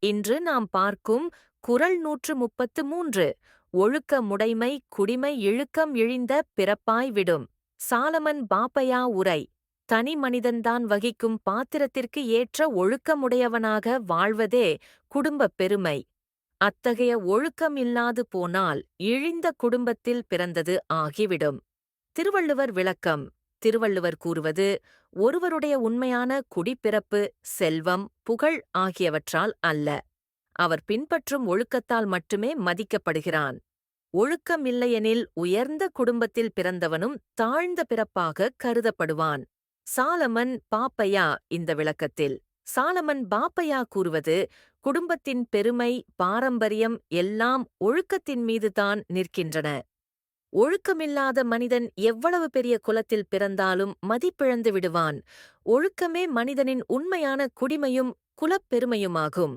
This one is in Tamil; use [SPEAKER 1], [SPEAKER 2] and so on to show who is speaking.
[SPEAKER 1] இன்று நாம் பார்க்கும் குறள் நூற்று முப்பத்து மூன்று ஒழுக்க முடைமை குடிமை இழுக்கம் இழிந்த பிறப்பாய் விடும். சாலமன் பாப்பையா உரை தனி மனிதன்தான் வகிக்கும் பாத்திரத்திற்கு ஏற்ற ஒழுக்கமுடையவனாக வாழ்வதே குடும்பப் பெருமை. அத்தகைய ஒழுக்கம் இல்லாது போனால் இழிந்த குடும்பத்தில் பிறந்தது ஆகிவிடும். திருவள்ளுவர் விளக்கம் திருவள்ளுவர் கூறுவது ஒருவருடைய உண்மையான குடிப்பிறப்பு செல்வம் புகழ் ஆகியவற்றால் அல்ல. அவர் பின்பற்றும் ஒழுக்கத்தால் மட்டுமே மதிக்கப்படுகிறான். ஒழுக்கம் இல்லையெனில் உயர்ந்த குடும்பத்தில் பிறந்தவனும் தாழ்ந்த பிறப்பாக கருதப்படுவான். சாலமன் பாப்பையா இந்த விளக்கத்தில். சாலமன் பாப்பையா கூறுவது குடும்பத்தின் பெருமை பாரம்பரியம் எல்லாம் ஒழுக்கத்தின் மீதுதான் நிற்கின்றன. ஒழுக்கமில்லாத மனிதன் எவ்வளவு பெரிய குலத்தில் பிறந்தாலும் மதிப்பிழந்து விடுவான். ஒழுக்கமே மனிதனின் உண்மையான குடிமையும் குலப்பெருமையுமாகும்.